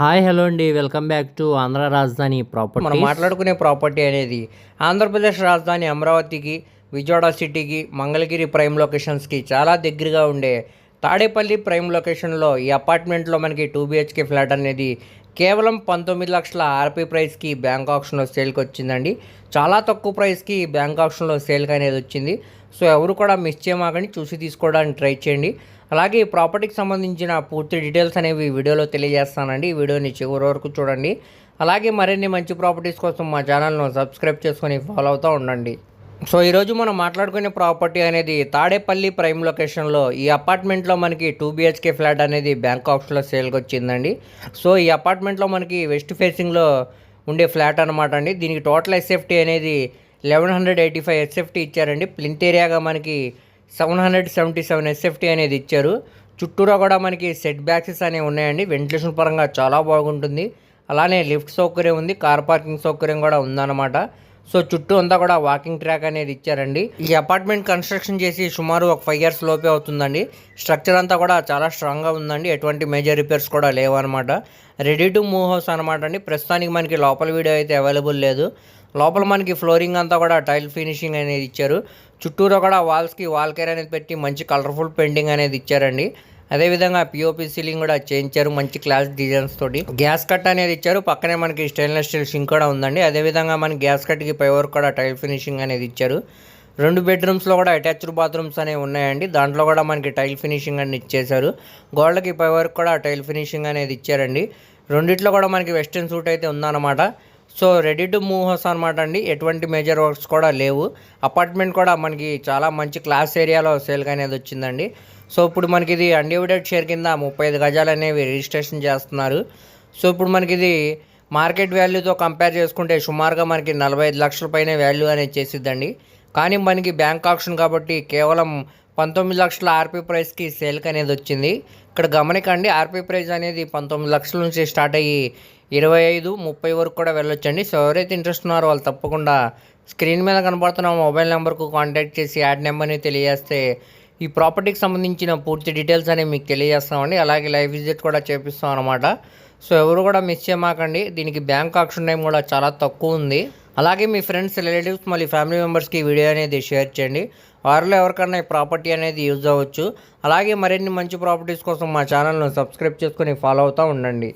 Hi hello అండి. Welcome back to Andhra రాజధాని property మనం మాట్లాడుకునే ప్రాపర్టీ అనేది ఆంధ్రప్రదేశ్ రాజధాని అమరావతికి విజయవాడ సిటీకి మంగళగిరి ప్రైమ్ లొకేషన్స్కి చాలా దగ్గరగా ఉండే తాడేపల్లి ప్రైమ్ లొకేషన్లో ఈ అపార్ట్మెంట్లో మనకి టూ బిహెచ్కే ఫ్లాట్ అనేది కేవలం పంతొమ్మిది లక్షల ఆర్పీ ప్రైస్కి బ్యాంక్ ఆప్షన్లో సేల్కి వచ్చిందండి. చాలా తక్కువ ప్రైస్కి బ్యాంక్ ఆప్షన్లో సేల్కి అనేది వచ్చింది. సో ఎవరు కూడా మిస్ చేయమాకండి. చూసి తీసుకోవడానికి ట్రై చేయండి. అలాగే ఈ ప్రాపర్టీకి సంబంధించిన పూర్తి డీటెయిల్స్ అనేవి ఈ వీడియోలో తెలియజేస్తానండి. ఈ వీడియోని చివరి వరకు చూడండి. అలాగే మరిన్ని మంచి ప్రాపర్టీస్ కోసం మా ఛానల్ను సబ్స్క్రైబ్ చేసుకొని ఫాలో అవుతూ ఉండండి. సో ఈరోజు మనం మాట్లాడుకునే ప్రాపర్టీ అనేది తాడేపల్లి ప్రైమ్ లొకేషన్లో ఈ అపార్ట్మెంట్లో మనకి టూ బిహెచ్కే ఫ్లాట్ అనేది బ్యాంక్ ఆప్షన్లో సేల్కి వచ్చిందండి. సో ఈ అపార్ట్మెంట్లో మనకి వెస్ట్ ఫేసింగ్లో ఉండే ఫ్లాట్ అనమాట అండి. దీనికి టోటల్ ఎస్ఎఫ్టీ అనేది eleven hundred eighty five SFT ఇచ్చారండి. ప్లింత్ ఏరియాగా మనకి seven hundred seventy seven SFT అనేది ఇచ్చారు. చుట్టూరా కూడా మనకి సెట్ బ్యాక్సెస్ అనేవి ఉన్నాయండి. వెంటిలేషన్ పరంగా చాలా బాగుంటుంది. అలానే లిఫ్ట్ సౌకర్యం ఉంది. కార్ పార్కింగ్ సౌకర్యం కూడా ఉందన్నమాట. సో చుట్టూ అంతా కూడా వాకింగ్ ట్రాక్ అనేది ఇచ్చారండి. ఈ అపార్ట్మెంట్ కన్స్ట్రక్షన్ చేసి సుమారు ఒక ఫైవ్ ఇయర్స్ లోపే అవుతుందండి. స్ట్రక్చర్ అంతా కూడా చాలా స్ట్రాంగ్గా ఉందండి. ఎటువంటి మేజర్ రిపేర్స్ కూడా లేవు అనమాట రెడీ టు మూవ్ హౌస్ అనమాట అండి. ప్రస్తుతానికి మనకి లోపల వీడియో అయితే అవైలబుల్ లేదు. లోపల మనకి ఫ్లోరింగ్ అంతా కూడా టైల్ ఫినిషింగ్ అనేది ఇచ్చారు. చుట్టూరా కూడా వాల్స్కి వాల్ కేర్ అనేది పెట్టి మంచి కలర్ఫుల్ పెయింటింగ్ అనేది ఇచ్చారండి. అదేవిధంగా పిఓపి సీలింగ్ కూడా చేయించారు మంచి క్లాస్ డిజైన్స్ తోటి. గ్యాస్ కట్ అనేది ఇచ్చారు పక్కనే మనకి స్టెయిన్లెస్ స్టీల్ సింక్ కూడా ఉందండి. అదేవిధంగా మనకి గ్యాస్ కట్కి పై వరకు కూడా టైల్ ఫినిషింగ్ అనేది ఇచ్చారు. రెండు బెడ్రూమ్స్లో కూడా అటాచ్డ్ బాత్రూమ్స్ అనేవి ఉన్నాయండి. దాంట్లో కూడా మనకి టైల్ ఫినిషింగ్ అనేది ఇచ్చేశారు. గోడలకి పై వరకు కూడా టైల్ ఫినిషింగ్ అనేది ఇచ్చారండి. రెండిట్లో కూడా మనకి వెస్ట్రన్ సూట్ అయితే ఉందన్నమాట. So ready to move house అనమాట అండి. ఎటువంటి మేజర్ వర్క్స్ కూడా లేవు. అపార్ట్మెంట్ కూడా మనకి చాలా మంచి క్లాస్ ఏరియాలో సేల్గా అనేది వచ్చిందండి. సో ఇప్పుడు మనకి ఇది అన్డివిడెడ్ షేర్ కింద ముప్పై ఐదు గజాలు అనేవి రిజిస్ట్రేషన్ చేస్తున్నారు. సో ఇప్పుడు మనకి ఇది మార్కెట్ వాల్యూతో కంపేర్ చేసుకుంటే సుమారుగా మనకి నలభై ఐదు లక్షల పైన వాల్యూ అనేది చేసిద్దండి. కానీ మనకి బ్యాంక్ ఆప్షన్ కాబట్టి కేవలం పంతొమ్మిది లక్షల ఆర్పీ ప్రైస్కి సేల్కి అనేది వచ్చింది. ఇక్కడ గమనికండి ఆర్పీ ప్రైస్ అనేది పంతొమ్మిది లక్షల నుంచి స్టార్ట్ అయ్యి ఇరవై ఐదు ముప్పై వరకు కూడా వెళ్ళొచ్చండి. సో ఎవరైతే ఇంట్రెస్ట్ ఉన్నారో వాళ్ళు తప్పకుండా స్క్రీన్ మీద కనబడుతున్న మొబైల్ నెంబర్కు కాంటాక్ట్ చేసి యాడ్ నెంబర్ని తెలియజేస్తే ఈ ప్రాపర్టీకి సంబంధించిన పూర్తి డీటెయిల్స్ అనేవి మీకు తెలియజేస్తామండి. అలాగే లైవ్ విజిట్ కూడా చేపిస్తాం అనమాట సో ఎవరు కూడా మిస్ చేయమాకండి. దీనికి బ్యాంక్ ఆప్షన్ టైం కూడా చాలా తక్కువ ఉంది. అలాగే మీ ఫ్రెండ్స్ రిలేటివ్స్ మళ్ళీ ఫ్యామిలీ మెంబర్స్కి వీడియో అనేది షేర్ చేయండి. వారిలో ఎవరికన్నా ఈ ప్రాపర్టీ అనేది యూజ్ అవ్వచ్చు. అలాగే మరిన్ని మంచి ప్రాపర్టీస్ కోసం మా ఛానల్ను సబ్స్క్రైబ్ చేసుకొని ఫాలో అవుతూ ఉండండి.